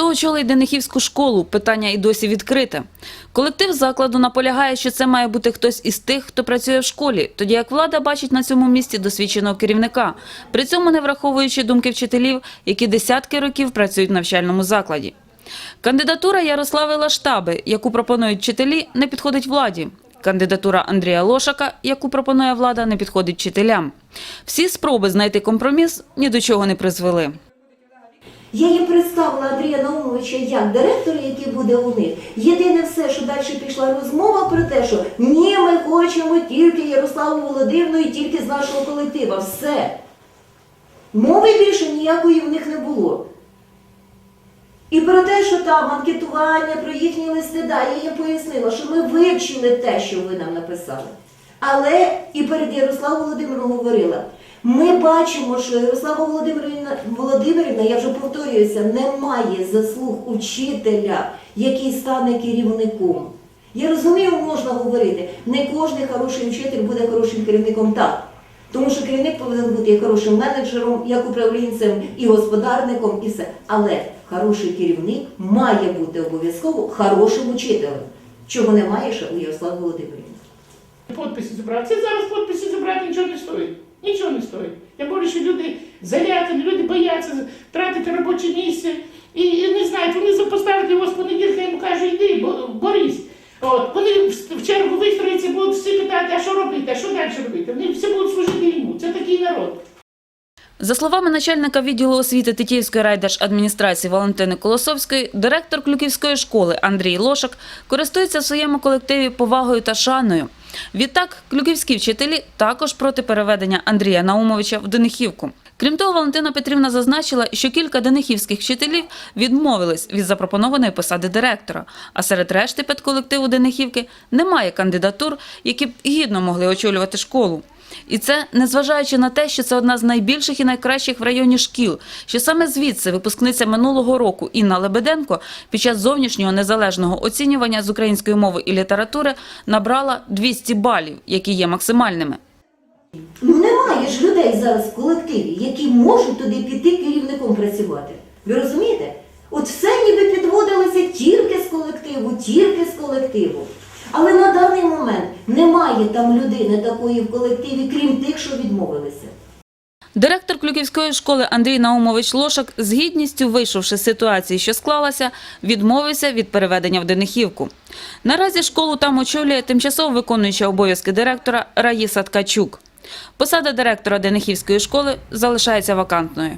Хто очолить Денихівську школу? Питання і досі відкрите. Колектив закладу наполягає, що це має бути хтось із тих, хто працює в школі, тоді як влада бачить на цьому місці досвідченого керівника, при цьому не враховуючи думки вчителів, які десятки років працюють в навчальному закладі. Кандидатура Ярослави Лаштаби, яку пропонують вчителі, не підходить владі. Кандидатура Андрія Лошака, яку пропонує влада, не підходить вчителям. Всі спроби знайти компроміс ні до чого не призвели. Я їм представила Андрія Наумовича як директора, який буде у них. Єдине все, що далі пішла розмова про те, що ні, ми хочемо тільки Ярославу Володимирну і тільки з нашого колектива. Все. Мови більше ніякої в них не було. І про те, що там анкетування, про їхні листи, да, я їм пояснила, що ми вивчили те, що ви нам написали. Але і перед Ярославом Володимиром говорила, ми бачимо, що Ярослава Володимирівна, Володимирівна, я вже повторююся, не має заслуг учителя, який стане керівником. Я розумію, можна говорити, не кожен хороший вчитель буде хорошим керівником так. Тому що керівник повинен бути і хорошим менеджером, як управлінцем, і господарником, і все. Але хороший керівник має бути обов'язково хорошим учителем, чого немає ще у Ярослава Володимирівни. Подписи зібрати. Це зараз подписи зібрати місце. І, і не знають, вони поставити його з понеділка, йому кажуть, йди, борись. От, вони в чергу вистроїться, будуть всі питати, а що робити, а що далі робити. Вони всі будуть служити йому. Це такий народ. За словами начальника відділу освіти Тетіївської райдержадміністрації Валентини Колосовської, директор Клюківської школи Андрій Лошак користується в своєму колективі повагою та шаною. Відтак, клюківські вчителі також проти переведення Андрія Наумовича в Денихівку. Крім того, Валентина Петрівна зазначила, що кілька денихівських вчителів відмовились від запропонованої посади директора, а серед решти педколективу Денихівки немає кандидатур, які б гідно могли очолювати школу. І це незважаючи на те, що це одна з найбільших і найкращих в районі шкіл, що саме звідси випускниця минулого року Інна Лебеденко під час зовнішнього незалежного оцінювання з української мови і літератури набрала 200 балів, які є максимальними. Ну немає ж людей зараз в колективі, які можуть туди піти керівником працювати. Ви розумієте? От все ніби підводилося тільки з колективу, тільки з колективу. Але на даний момент немає там людини такої в колективі, крім тих, що відмовилися. Директор Клюківської школи Андрій Наумович Лошак з гідністю, вийшовши з ситуації, що склалася, відмовився від переведення в Денихівку. Наразі школу там очолює тимчасово виконуюча обов'язки директора Раїса Ткачук. Посада директора Денихівської школи залишається вакантною.